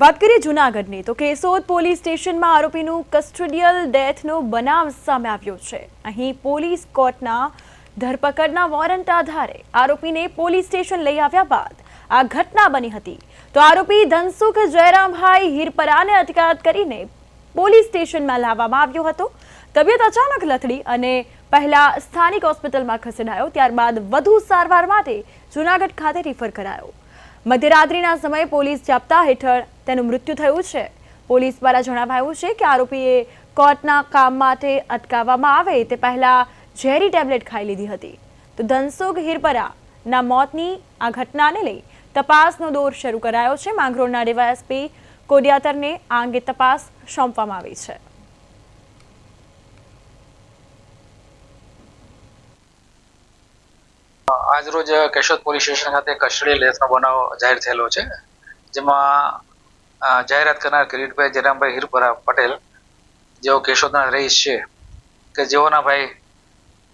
વાત કરીએ જૂનાગઢની, તો કેશોદ પોલીસ સ્ટેશનમાં આરોપીનું કસ્ટોડિયલ ડેથનો બનાવ સામે આવ્યો છે. અહીં પોલીસ કોર્ટના ધરપકડના વોરંટ આધારે આરોપીને પોલીસ સ્ટેશન લઈ આવ્યા બાદ આ ઘટના બની હતી. તો આરોપી ધનસુખ જયરામભાઈ હિરપરાને અટકાયત કરીને પોલીસ સ્ટેશનમાં લાવવામાં આવ્યો હતો. તબિયત અચાનક લથડી અને પહેલા સ્થાનિક હોસ્પિટલમાં ખસેડાયો, ત્યારબાદ વધુ સારવાર માટે જૂનાગઢ ખાતે રિફર કરાયો. મધ્યરાત્રિના સમયે પોલીસ જાપ્તા હેઠળ તેનું મૃત્યુ થયું છે. પોલીસ દ્વારા જણાવાયું છે કે આરોપીએ કોર્ટના કામ માટે અટકાવવામાં આવે તે પહેલા ઝેરી ટેબ્લેટ ખાઈ લીધી હતી. તો ધનસુખ હિરપરા મોતની આ ઘટનાને લઈ તપાસનો દોર શરૂ કરાયો છે. માંગરોળના ડીવાયએસપી કોડિયાતરને આ અંગે તપાસ સોંપવામાં આવી છે. આજરોજ કેશોદ પોલીસ સ્ટેશન ખાતે કસ્ટડી લેથનો બનાવ જાહેર થયેલો છે, જેમાં જાહેરાત કરનાર કિરીટભાઈ જયરામભાઈ હિરપરા પટેલ, જેઓ કેશોદના રહીશ છે, કે જેઓના ભાઈ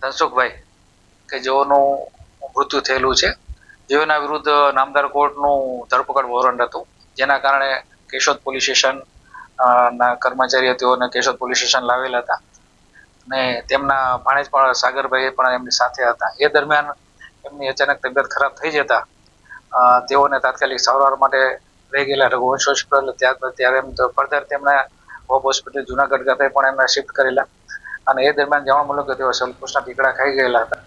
ધનસુખભાઈ, કે જેઓનું મૃત્યુ થયેલું છે, જેઓના વિરુદ્ધ નામદાર કોર્ટનું ધરપકડ વોરંટ હતું, જેના કારણે કેશોદ પોલીસ સ્ટેશન ના કર્મચારીઓ તેઓને કેશોદ પોલીસ સ્ટેશન લાવેલા હતા. અને તેમના ભાણેજ પણ સાગરભાઈ પણ એમની સાથે હતા. એ દરમિયાન એમની અચાનક તબિયત ખરાબ થઈ જતા તેઓને તાત્કાલિક સારવાર માટે લઈ ગયેલા રઘુવંશ હોસ્પિટલ ત્યારબાદ ત્યારે એમ ફર્ધર તેમના હોપ હોસ્પિટલ જુનાગઢ ખાતે પણ એમને શિફ્ટ કરેલા. અને એ દરમિયાન જાણવા મળ્યું કે તેઓ સલ્ફોસના ટીકડા ખાઈ ગયેલા હતા.